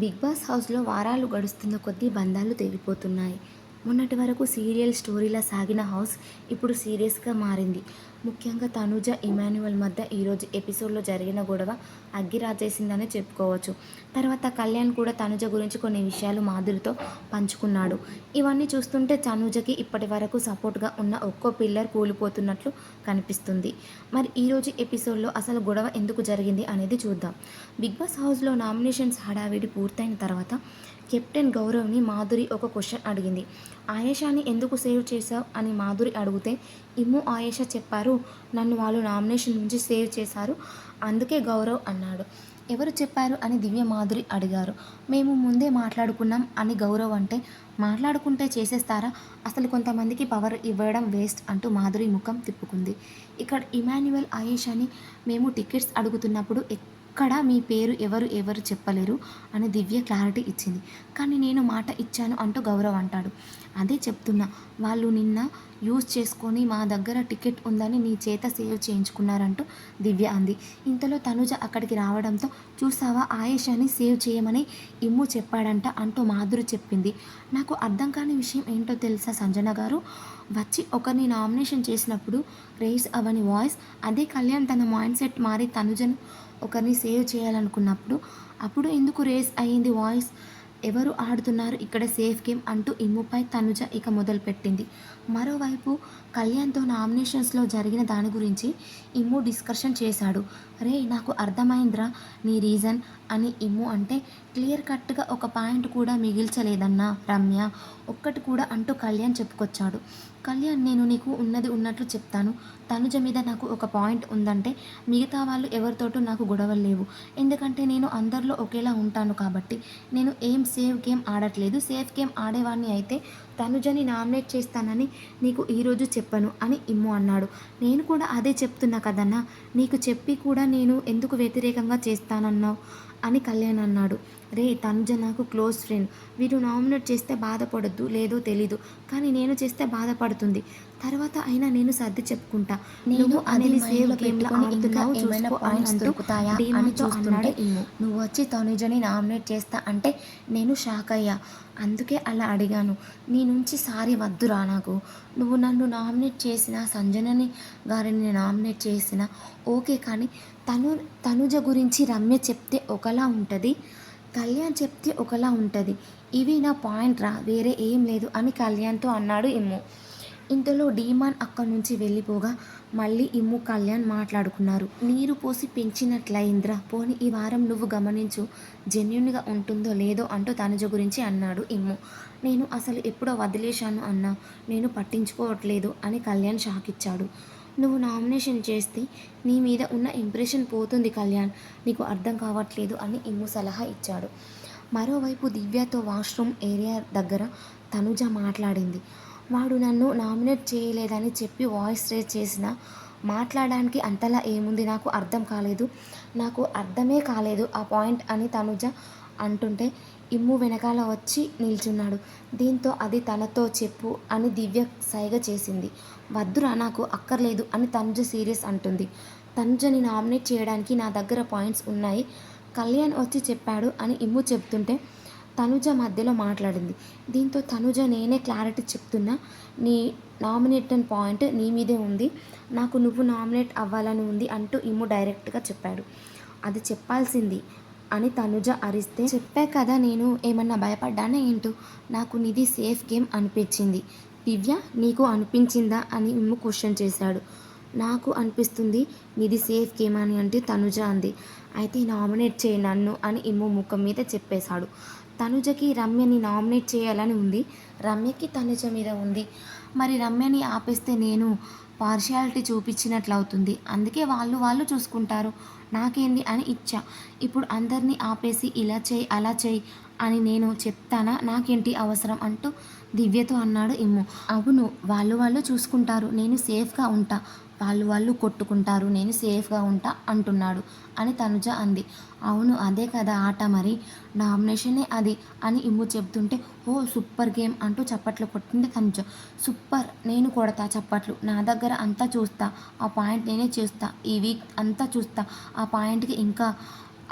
Big boss హౌస్లో వారాలు గడుస్తున్న కొద్దీ బంధాలు తెగిపోతున్నాయి. మొన్నటి వరకు సీరియల్ స్టోరీలా సాగిన హౌస్ ఇప్పుడు సీరియస్గా మారింది. ముఖ్యంగా తనుజ ఇమాన్యువల్ మధ్య ఈరోజు ఎపిసోడ్లో జరిగిన గొడవ అగ్గిరాజేసిందనే చెప్పుకోవచ్చు. తర్వాత కళ్యాణ్ కూడా తనుజ గురించి కొన్ని విషయాలు మాధురితో పంచుకున్నాడు. ఇవన్నీ చూస్తుంటే తనుజకి ఇప్పటి వరకు సపోర్ట్గా ఉన్న ఒక్కో పిల్లర్ కూలిపోతున్నట్లు కనిపిస్తుంది. మరి ఈరోజు ఎపిసోడ్లో అసలు గొడవ ఎందుకు జరిగింది అనేది చూద్దాం. బిగ్ బాస్ హౌస్లో నామినేషన్స్ హడావిడి పూర్తయిన తర్వాత కెప్టెన్ గౌరవ్ని మాధురి ఒక క్వశ్చన్ అడిగింది. ఆయేషాని ఎందుకు సేవ్ చేశావు? అని మాధురి అడిగితే ఇమ్ము ఆయేష చెప్పారు నన్ను వాళ్ళు నామినేషన్ నుంచి సేవ్ చేశారు అందుకే గౌరవ్ అన్నాడు. ఎవరు చెప్పారు? అని దివ్య మాధురి అడిగారు. మేము ముందే మాట్లాడుకున్నాం అని గౌరవ్ అంటే మాట్లాడుకుంటే చేసేస్తారా? అసలు కొంతమందికి పవర్ ఇవ్వడం వేస్ట్ అంటూ మాధురి ముఖం తిప్పుకుంది. ఇక్కడ ఇమాన్యువల్ ఆయేష్ అని మేము టికెట్స్ అడుగుతున్నప్పుడు ఎక్కడ మీ పేరు ఎవరు ఎవరు చెప్పలేరు అని దివ్య క్లారిటీ ఇచ్చింది. కానీ నేను మాట ఇచ్చాను అంటూ గౌరవ్ అంటాడు. అదే చెప్తున్నా. వాళ్ళు నిన్న యూజ్ చేసుకొని మా దగ్గర టికెట్ ఉందని నీ చేత సేవ్ చేయించుకున్నారంటూ దివ్య అంది. ఇంతలో తనుజ అక్కడికి రావడంతో చూసావా ఆయేషాని సేవ్ చేయమని ఇమ్ము చెప్పాడంట అంటూ మాధురి చెప్పింది. నాకు అర్థం కాని విషయం ఏంటో తెలుసా సంజన గారు? వచ్చి ఒకరిని నామినేషన్ చేసినప్పుడు రేస్ అవని వాయిస్ అదే కళ్యాణ్ తన మైండ్ సెట్ మారి తనుజను ఒకరిని సేవ్ చేయాలనుకున్నప్పుడు అప్పుడు ఎందుకు రేస్ అయ్యింది వాయిస్? ఎవరు ఆడుతున్నారు? ఇక్కడ సేఫ్ గేమ్ అంటూ ఇమ్ముపై తనుజ ఇక మొదలుపెట్టింది. మరోవైపు కళ్యాణ్తో నామినేషన్స్లో జరిగిన దాని గురించి ఇమ్ము డిస్కషన్ చేశాడు. రే నాకు అర్థమైందిరా నీ రీజన్ అని ఇమ్ము అంటే క్లియర్ కట్గా ఒక పాయింట్ కూడా మిగిల్చలేదన్నా రమ్య ఒక్కటి కూడా అంటూ కళ్యాణ్ చెప్పుకొచ్చాడు. కళ్యాణ్ నేను నీకు ఉన్నది ఉన్నట్లు చెప్తాను. తనుజ మీద నాకు ఒక పాయింట్ ఉందంటే మిగతా వాళ్ళు ఎవరితోటూ నాకు గొడవలు లేవు. ఎందుకంటే నేను అందరిలో ఒకేలా ఉంటాను కాబట్టి నేను ఏం సేఫ్ గేమ్ ఆడట్లేదు. సేఫ్ గేమ్ ఆడేవాడిని అయితే తనుజని నామినేట్ చేస్తానని నీకు ఈరోజు చెప్పను అని ఇమ్ము అన్నాడు. నేను కూడా అదే చెప్తున్నా కదన్నా నీకు చెప్పి కూడా నేను ఎందుకు వ్యతిరేకంగా చేస్తానన్నావు అని కళ్యాణ్ అన్నాడు. రే తనుజ నాకు క్లోజ్ ఫ్రెండ్. వీరు నామినేట్ చేస్తే బాధపడద్దు లేదో తెలీదు. కానీ నేను చేస్తే బాధపడుతుంది. తర్వాత అయినా నేను సర్ది చెప్పుకుంటా. నేను అనేది సేవ్ గేమ్లో ఆడుతున్నావు చూసుకో అని దొరుకుతాయా అని చూస్తుంటే నువ్వు వచ్చి తనుజని నామినేట్ చేస్తా అంటే నేను షాక్ అయ్యా. అందుకే అలా అడిగాను. నీ నుంచి సారీ వద్దురా నాకు. నువ్వు నన్ను నామినేట్ చేసిన సంజనని గారిని నామినేట్ చేసిన ఓకే కానీ తను తనుజ గురించి రమ్య చెప్తే ఒకలా ఉంటుంది కళ్యాణ్ చెప్తే ఒకలా ఉంటుంది. ఇవి నా పాయింట్ రా వేరే ఏం లేదు అని కళ్యాణ్తో అన్నాడు ఇమ్ము. ఇంతలో డీమాన్ అక్కడి నుంచి వెళ్ళిపోగా మళ్ళీ ఇమ్ము కళ్యాణ్ మాట్లాడుకున్నారు. నీరు పోసి పెంచినట్లయింద్రా పోని ఈ వారం నువ్వు గమనించు జెన్యున్గా ఉంటుందో లేదో అంటూ తనుజ గురించి అన్నాడు ఇమ్ము. నేను అసలు ఎప్పుడో వదిలేశాను అన్నా నేను పట్టించుకోవట్లేదు అని కళ్యాణ్ షాక్ ఇచ్చాడు నువ్వు నామినేషన్ చేస్తే నీ మీద ఉన్న ఇంప్రెషన్ పోతుంది కళ్యాణ్ నీకు అర్థం కావట్లేదు అని ఇమ్ము సలహా ఇచ్చాడు. మరోవైపు దివ్యతో వాష్రూమ్ ఏరియా దగ్గర తనుజ మాట్లాడింది. వాడు నన్ను నామినేట్ చేయలేదని చెప్పి వాయిస్ రేజ్ చేసిన. మాట్లాడడానికి అంతలా ఏముంది? నాకు అర్థం కాలేదు. నాకు అర్థమే కాలేదు ఆ పాయింట్ అని తనుజ అంటుంటే ఇమ్ము వెనకాల వచ్చి నిల్చున్నాడు. దీంతో అది తనతో చెప్పు అని దివ్య సైగ చేసింది. వద్దురా నాకు అక్కర్లేదు అని తనుజ సీరియస్ అంటుంది. తనుజని నామినేట్ చేయడానికి నా దగ్గర పాయింట్స్ ఉన్నాయి. కళ్యాణ్ వచ్చి చెప్పాడు అని ఇమ్ము చెప్తుంటే తనుజ మధ్యలో మాట్లాడింది. దీంతో తనుజ నేనే క్లారిటీ చెప్తున్నా. నీ నామినేటెడ్ పాయింట్ నీ మీదే ఉంది. నాకు నువ్వు నామినేట్ అవ్వాలని ఉంది అంటూ ఇమ్ము డైరెక్ట్గా చెప్పాడు. అది చెప్పాల్సింది అని తనుజ అరిస్తే చెప్పా కదా నేను ఏమన్నా భయపడ్డానే ఏంటో? నాకు నిధి సేఫ్ గేమ్ అనిపించింది. దివ్య నీకు అనిపించిందా? అని ఇమ్ము క్వశ్చన్ చేశాడు. నాకు అనిపిస్తుంది నిధి సేఫ్ గేమ్ అని అంటే తనుజ అంది. అయితే నామినేట్ చేయి నన్ను అని ఇమ్ము ముఖం మీద చెప్పేశాడు. తనుజకి రమ్యని నామినేట్ చేయాలని ఉంది. రమ్యకి తనుజ మీద ఉంది. మరి రమ్యని ఆపేస్తే నేను పార్షియాలిటీ చూపించినట్లు అవుతుంది అందుకే వాళ్ళు వాళ్ళు చూసుకుంటారు. నాకేంది అని ఇచ్చా. ఇప్పుడు అందరినీ ఆపేసి ఇలా చేయి అలా చేయి అని నేను చెప్తానా? నాకేంటి అవసరం? అంటూ దివ్యతో అన్నాడు ఇమ్ము. అవును వాళ్ళు వాళ్ళు చూసుకుంటారు. నేను సేఫ్గా ఉంటా. వాళ్ళు వాళ్ళు కొట్టుకుంటారు. నేను సేఫ్గా ఉంటా అంటున్నాడు అని తనుజ అంది. అవును అదే కదా ఆట మరి. నామినేషనే అది అని ఇమ్ము చెప్తుంటే ఓ సూపర్ గేమ్ అంటూ చప్పట్లు కొట్టింది తనుజ. సూపర్ నేను కొడతా చప్పట్లు. నా దగ్గర అంతా చూస్తా. ఆ పాయింట్ నేనే చూస్తా. ఈ వీక్ అంతా చూస్తా. ఆ పాయింట్కి ఇంకా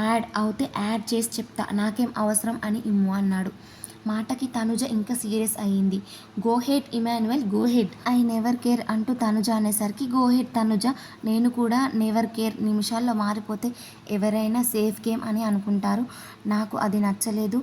యాడ్ అవుతే యాడ్ చేసి చెప్తా. నాకేం అవసరం అని ఇమ్ము అన్నాడు. మాటకి తనుజ ఇంకా సీరియస్ అయ్యింది. Go ahead Emmanuel go ahead I never care అంటూ తనుజ అనేసరికి గోహెడ్ తనుజ నేను కూడా నెవర్ కేర్ నిమిషాల్లో మారిపోతే ఎవరైనా సేఫ్ గేమ్ అని అనుకుంటారు. నాకు అది నచ్చలేదు.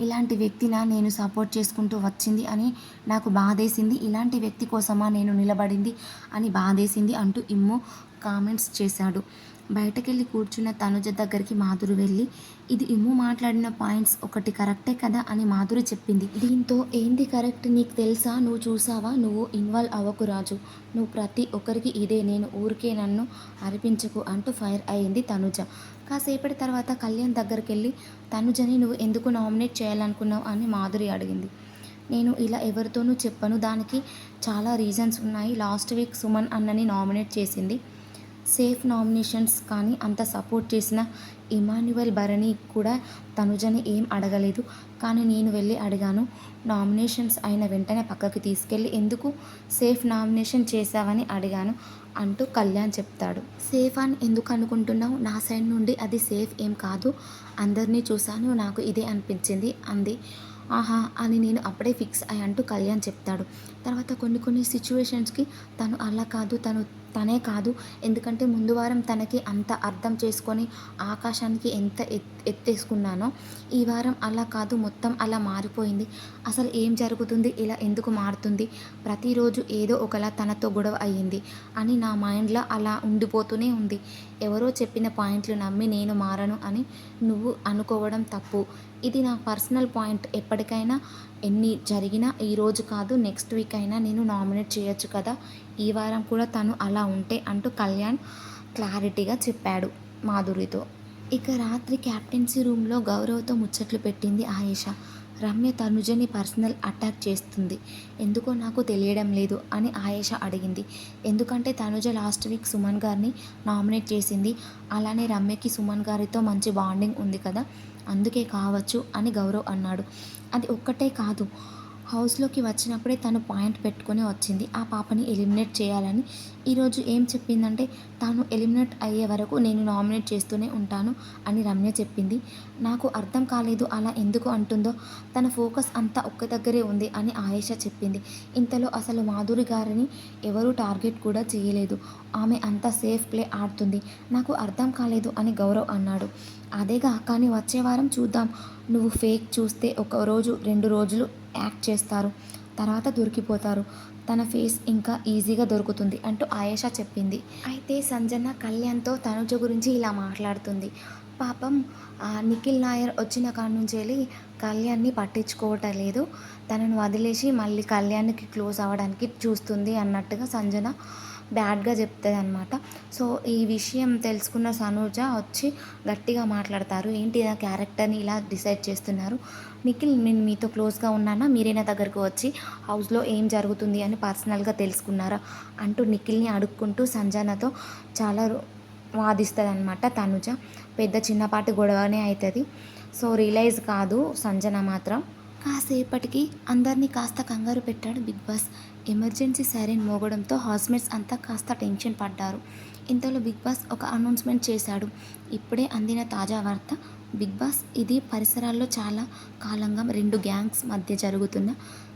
ఇలాంటి వ్యక్తిన నేను సపోర్ట్ చేసుకుంటూ వచ్చింది అని నాకు బాధేసింది. ఇలాంటి వ్యక్తి కోసమా నేను నిలబడింది అని బాధేసింది అంటూ ఇమ్ము కామెంట్స్ చేశాడు. బయటకెళ్ళి కూర్చున్న తనుజ దగ్గరికి మాధురి వెళ్ళి ఇది ఇమ్ము మాట్లాడిన పాయింట్స్ ఒకటి కరెక్టే కదా? అని మాధురి చెప్పింది. దీంతో ఏంది కరెక్ట్? నీకు తెలుసా? నువ్వు చూసావా? నువ్వు ఇన్వాల్వ్ అవ్వకు రాజు. నువ్వు ప్రతి ఒక్కరికి ఇదే. నేను ఊరికే నన్ను అరిపించకు అంటూ ఫైర్ అయింది తనుజ. కాసేపటి తర్వాత కళ్యాణ్ దగ్గరికి వెళ్ళి తనుజని నువ్వు ఎందుకు నామినేట్ చేయాలనుకున్నావు? అని మాధురి అడిగింది. నేను ఇలా ఎవరితోనూ చెప్పను. దానికి చాలా రీజన్స్ ఉన్నాయి. లాస్ట్ వీక్ సుమన్ అన్నని నామినేట్ చేసింది. సేఫ్ నామినేషన్స్ కానీ అంత సపోర్ట్ చేసిన ఇమాన్యువల్ భరణి కూడా తనుజని ఏం అడగలేదు. కానీ నేను వెళ్ళి అడిగాను నామినేషన్స్ అయిన వెంటనే పక్కకి తీసుకెళ్ళి ఎందుకు సేఫ్ నామినేషన్ చేశావని అడిగాను అంటూ కళ్యాణ్ చెప్తాడు. సేఫ్ అని ఎందుకు అనుకుంటున్నావు? నా సైడ్ నుండి అది సేఫ్ ఏం కాదు. అందరినీ చూశాను నాకు ఇదే అనిపించింది అంది. ఆహా అని నేను అప్పుడే ఫిక్స్ అయ్యి అంటూ కళ్యాణ్ చెప్తాడు. తర్వాత కొన్ని కొన్ని సిచ్యువేషన్స్కి తను అలా కాదు తను తనే కాదు. ఎందుకంటే ముందు వారం తనకి అంత అర్థం చేసుకొని ఆకాశానికి ఎంత ఎత్ ఎత్తేసుకున్నానో ఈ వారం అలా కాదు మొత్తం అలా మారిపోయింది. అసలు ఏం జరుగుతుంది? ఇలా ఎందుకు మారుతుంది? ప్రతిరోజు ఏదో ఒకలా తనతో గొడవ అయ్యింది అని నా మైండ్లో అలా ఉండిపోతూనే ఉంది. ఎవరో చెప్పిన పాయింట్లు నమ్మి నేను మారను అని నువ్వు అనుకోవడం తప్పు. ఇది నా పర్సనల్ పాయింట్. ఎప్పటికైనా ఎన్ని జరిగినా ఈరోజు కాదు నెక్స్ట్ వీక్ అయినా నేను నామినేట్ చేయొచ్చు కదా? ఈ వారం కూడా తను అలా ఉంటే అంటూ కళ్యాణ్ క్లారిటీగా చెప్పాడు మాధురితో. ఇక రాత్రి క్యాప్టెన్సీ రూమ్లో గౌరవ్తో ముచ్చట్లు పెట్టింది ఆయేష. రమ్య తనుజని పర్సనల్ అటాక్ చేస్తుంది. ఎందుకో నాకు తెలియడం లేదు అని ఆయేష అడిగింది. ఎందుకంటే తనుజ లాస్ట్ వీక్ సుమన్ గారిని నామినేట్ చేసింది. అలానే రమ్యకి సుమన్ గారితో మంచి బాండింగ్ ఉంది కదా అందుకే కావచ్చు అని గౌరవ్ అన్నాడు. అది ఒక్కటే కాదు హౌస్లోకి వచ్చినప్పుడే తను పాయింట్ పెట్టుకొని వచ్చింది. ఆ పాపని ఎలిమినేట్ చేయాలని. ఈరోజు ఏం చెప్పిందంటే తాను ఎలిమినేట్ అయ్యే వరకు నేను నామినేట్ చేస్తూనే ఉంటాను అని రమ్య చెప్పింది. నాకు అర్థం కాలేదు అలా ఎందుకు అంటుందో. తన ఫోకస్ అంతా ఒక్క దగ్గరే ఉంది అని ఆయేష చెప్పింది. ఇంతలో అసలు మాధురి గారిని ఎవరూ టార్గెట్ కూడా చేయలేదు. ఆమె అంత సేఫ్ ప్లే ఆడుతుంది. నాకు అర్థం కాలేదు అని గౌరవ్ అన్నాడు. అదేగా కానీ వచ్చే వారం చూద్దాం. నువ్వు ఫేక్ చూస్తే ఒక రోజు రెండు రోజులు యాక్ట్ చేస్తారు. తర్వాత దొరికిపోతారు. తన ఫేస్ ఇంకా ఈజీగా దొరుకుతుంది అంటూ ఆయేష చెప్పింది. అయితే సంజన కళ్యాణ్తో తనుజ గురించి ఇలా మాట్లాడుతుంది. పాపం నిఖిల్ నాయర్ వచ్చిన కాడ నుంచి వెళ్ళి కళ్యాణ్ని పట్టించుకోవటం లేదు. తనను వదిలేసి మళ్ళీ కళ్యాణ్కి క్లోజ్ అవ్వడానికి చూస్తుంది అన్నట్టుగా సంజన బ్యాడ్గా చెప్తుంది అనమాట సో ఈ విషయం తెలుసుకున్న సనూజ వచ్చి గట్టిగా మాట్లాడతారు. ఏంటి నా క్యారెక్టర్ని ఇలా డిసైడ్ చేస్తున్నారు? నిఖిల్ నేను మీతో క్లోజ్గా ఉన్నానా? మీరే నా దగ్గరకు వచ్చి హౌస్లో ఏం జరుగుతుంది అని పర్సనల్గా తెలుసుకున్నారా? అంటూ నిఖిల్ని అడుక్కుంటూ సంజనతో చాలా వాదిస్తుంది అనమాట తనుజ. పెద్ద చిన్నపాటి గొడవనే అవుతుంది సో రియలైజ్ కాదు సంజన మాత్రం. కాసేపటికి అందరినీ కాస్త కంగారు పెట్టాడు బిగ్ బాస్. ఎమర్జెన్సీ సైరన్ మోగడంతో హౌస్మేట్స్ అంతా కాస్త టెన్షన్ పడ్డారు. ఇంతలో బిగ్ బాస్ ఒక అనౌన్స్మెంట్ చేశాడు. ఇప్పుడే అందిన తాజా వార్త బిగ్ బాస్ ఇది పరిసరాల్లో చాలా కాలంగా రెండు గ్యాంగ్స్ మధ్య జరుగుతున్న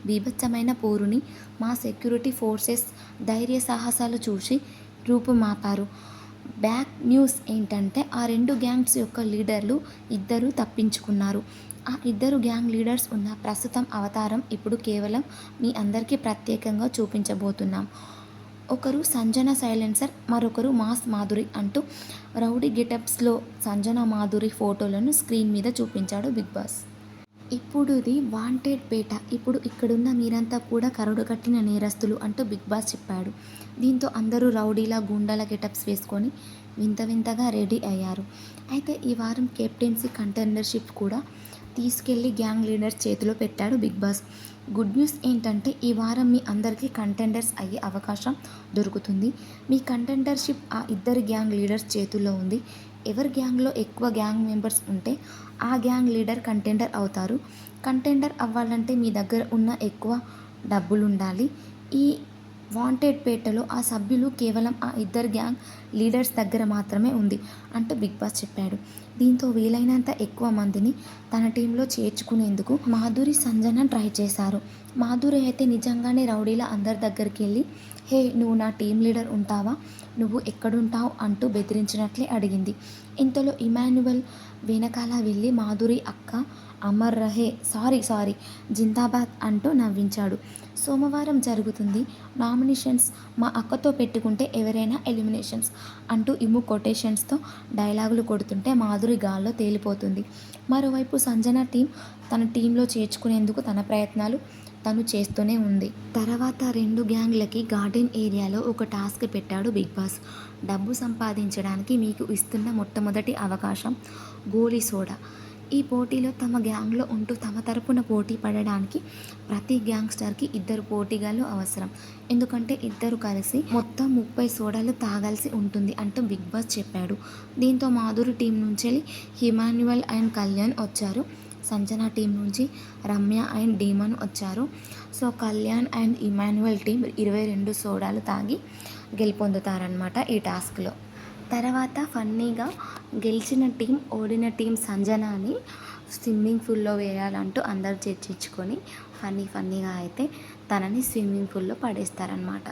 బీభత్సమైన పోరుని మా సెక్యూరిటీ ఫోర్సెస్ ధైర్య సాహసాలు చూసి రూపుమాపారు. బ్యాక్ న్యూస్ ఏంటంటే ఆ రెండు గ్యాంగ్స్ యొక్క లీడర్లు ఇద్దరు తప్పించుకున్నారు. ఆ ఇద్దరు గ్యాంగ్ లీడర్స్ ఉన్న ప్రస్తుతం అవతారం ఇప్పుడు కేవలం మీ అందరికీ ప్రత్యేకంగా చూపించబోతున్నాం. ఒకరు సంజన సైలెన్సర్ మరొకరు మాస్ మాధురి అంటూ రౌడీ గెటప్స్లో సంజన మాధురి ఫోటోలను స్క్రీన్ మీద చూపించాడు బిగ్ బాస్. ఇప్పుడుది వాంటెడ్ పేట. ఇప్పుడు ఇక్కడున్న మీరంతా కూడా కరుడు కట్టిన నేరస్తులు అంటూ బిగ్ బాస్ చెప్పాడు. దీంతో అందరూ రౌడీలా గుండాల గెటప్స్ వేసుకొని వింత వింతగా రెడీ అయ్యారు. అయితే ఈ వారం కెప్టెన్సీ కంటెండర్షిప్ కూడా తీసుకెళ్ళి గ్యాంగ్ లీడర్స్ చేతిలో పెట్టాడు బిగ్ బాస్. గుడ్ న్యూస్ ఏంటంటే ఈ వారం మీ అందరికీ కంటెండర్స్ అయ్యే అవకాశం దొరుకుతుంది. మీ కంటెండర్షిప్ ఆ ఇద్దరు గ్యాంగ్ లీడర్స్ చేతుల్లో ఉంది. ఎవరి గ్యాంగ్లో ఎక్కువ గ్యాంగ్ మెంబర్స్ ఉంటే ఆ గ్యాంగ్ లీడర్ కంటెండర్ అవుతారు. కంటెండర్ అవ్వాలంటే మీ దగ్గర ఉన్న ఎక్కువ డబ్బులు ఉండాలి ఈ వాంటెడ్ పేటలో ఆ సభ్యులు కేవలం ఆ ఇద్దరు గ్యాంగ్ లీడర్స్ దగ్గర మాత్రమే ఉంది అంటూ బిగ్ బాస్ చెప్పాడు. దీంతో వీలైనంత ఎక్కువ మందిని తన టీంలో చేర్చుకునేందుకు మాధురి సంజన ట్రై చేశారు. మాధురి అయితే నిజంగానే రౌడీల అందరి దగ్గరికి వెళ్ళి హే నువ్వు నా టీం లీడర్ ఉంటావా? నువ్వు ఎక్కడుంటావు? అంటూ బెదిరించినట్లే అడిగింది. ఇంతలో ఇమాన్యువల్ వెనకాల వెళ్ళి మాధురి అక్క అమర్ రహే సారీ సారీ జిందాబాద్ అంటూ నవ్వించాడు. సోమవారం జరుగుతుంది. నామినేషన్స్ మా అక్కతో పెట్టుకుంటే ఎవరైనా ఎలిమినేషన్స్ అంటూ ఇమ్ము కొటేషన్స్తో డైలాగులు కొడుతుంటే మాధురి గాల్లో తేలిపోతుంది. మరోవైపు సంజన టీం తన టీంలో చేర్చుకునేందుకు తన ప్రయత్నాలు తను చేస్తూనే ఉంది. తర్వాత రెండు గ్యాంగ్లకి గార్డెన్ ఏరియాలో ఒక టాస్క్ పెట్టాడు బిగ్ బాస్. డబ్బు సంపాదించడానికి మీకు ఇస్తున్న మొట్టమొదటి అవకాశం గోలీ సోడా. ఈ పోటీలో తమ గ్యాంగ్లో ఉంటూ తమ తరపున పోటీ పడడానికి ప్రతి గ్యాంగ్స్టర్కి ఇద్దరు పోటీగాళ్ళు అవసరం. ఎందుకంటే ఇద్దరు కలిసి మొత్తం ముప్పై సోడాలు తాగాల్సి ఉంటుంది అంటూ బిగ్ బాస్ చెప్పాడు. దీంతో మాధురి టీం నుంచి హిమాన్యువల్ అండ్ కళ్యాణ్ వచ్చారు. సంజన టీం నుంచి రమ్య అండ్ డీమన్ వచ్చారు. So Kalyan and Emmanuel team ఇరవై రెండు సోడాలు తాగి గెలుపొందుతారనమాట ఈ టాస్క్లో. తర్వాత ఫన్నీగా గెలిచిన టీం ఓడిన టీం సంజనాని స్విమ్మింగ్ పూల్లో వేయాలంటూ అందరు చర్చించుకొని ఫన్నీ ఫన్నీగా అయితే తనని స్విమ్మింగ్ పూల్లో పడేస్తారనమాట